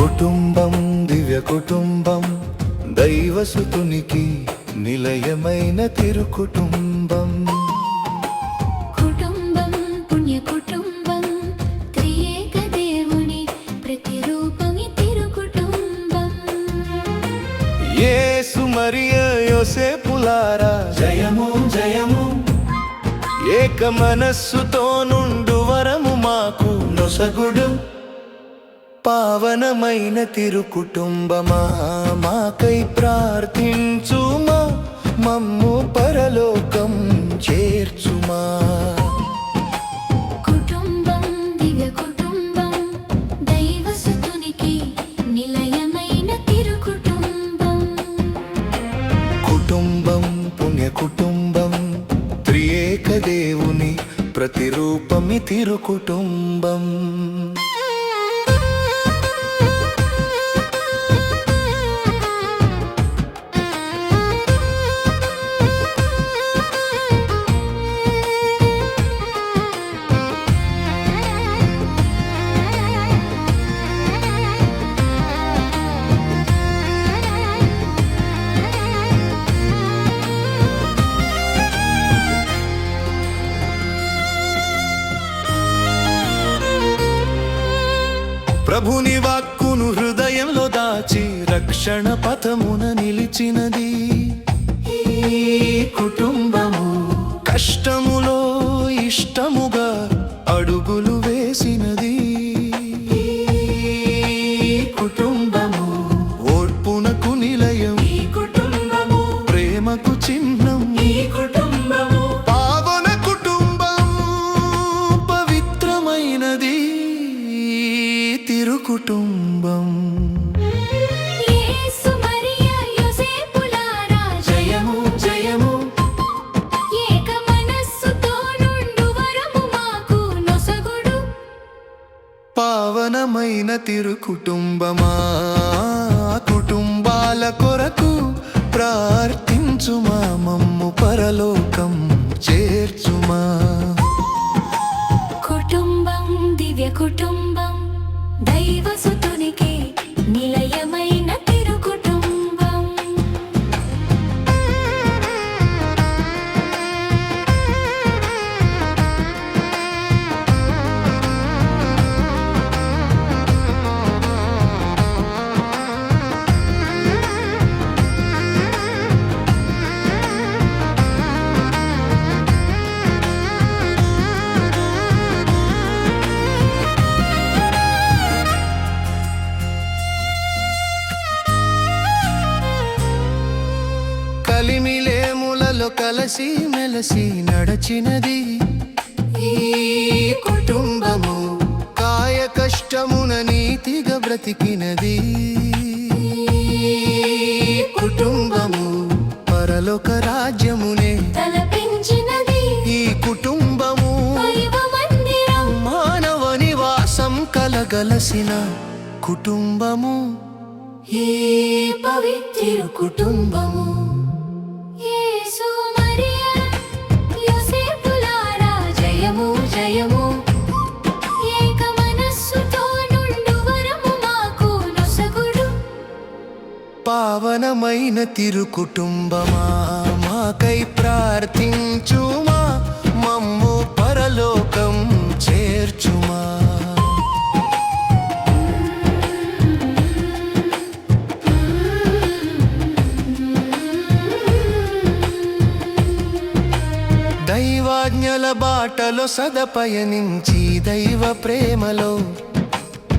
కుటుంబం దివ్య కుటుంబం దైవసుతునికి నిలయమైన తిరు కుటుంబం కుటుంబం పుణ్య కుటుంబం త్రియేక దేవుని ప్రతిరూపమి తిరు కుటుంబం యేసు మరియ యోసేపులారా జయము జయము. ఏక మనస్సుతో నుండు వరము మాకు. నొసగుడు. పావనమైన తిరు కుటుంబమా మాకై ప్రార్థించుమా? మమ్ము పరలోకం చేర్చుమా? కుటుంబం దివ్య కుటుంబం దైవసుతునికి నిలయమైన తిరు కుటుంబం కుటుంబం పుణ్య కుటుంబం త్రియేక దేవుని ప్రతిరూపమి తిరు ప్రభుని వాక్కును హృదయంలో దాచి రక్షణ పథమున నిలిచినది. కుటుంబము కష్టములో ఇష్టముగా కుటుంబం. యేసు మరియ యోసేపులారా జయము జయము. ఏక మనస్సుతో నుండు వరము మాకు నొసగుడు. పావనమైన తిరు కుటుంబమా కుటుంబాల దైవసుతునికి కలిమిలేములలో కలసి మెలసి నడచినది. ఈ కుటుంబము కాయ కష్టమున నీతిగా బ్రతికినది. కుటుంబము పరలోక రాజ్యమునే తలపించినది. ఈ కుటుంబము మానవ నివాసం కలగలసిన కుటుంబము. ఈ పవిత్ర కుటుంబము. పావనమైన తిరు కుటుంబమా మాకై ప్రార్థించుమా? మమ్ము పరలోకం చేర్చుమా? దైవాజ్ఞల బాటలో సదపయనించి దైవ ప్రేమలో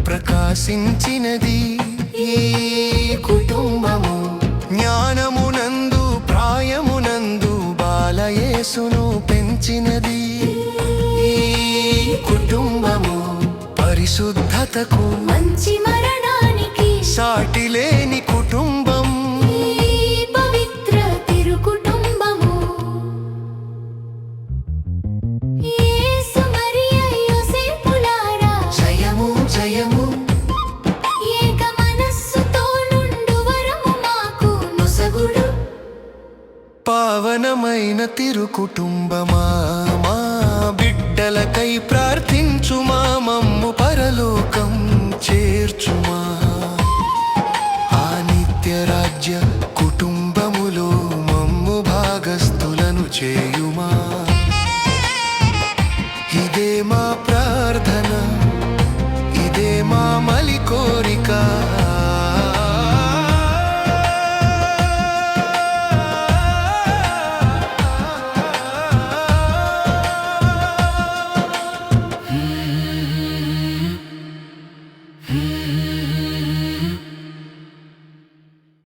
ప్రకాశించినది ఈ కుటుంబము. బాలయేసును పెంచినది. ఈ కుటుంబము పరిశుద్ధతకు మంచి మరణానికి సాటి ప్రియమైన తిరు కుటుంబమా మా బిడ్డలకై ప్రార్థించు మా మమ్ము పరలోకం చేర్చుమా? ఆ నిత్య రాజ్య కుటుంబములో మమ్ము భాగస్థులను చేయుమా? ఇదే మా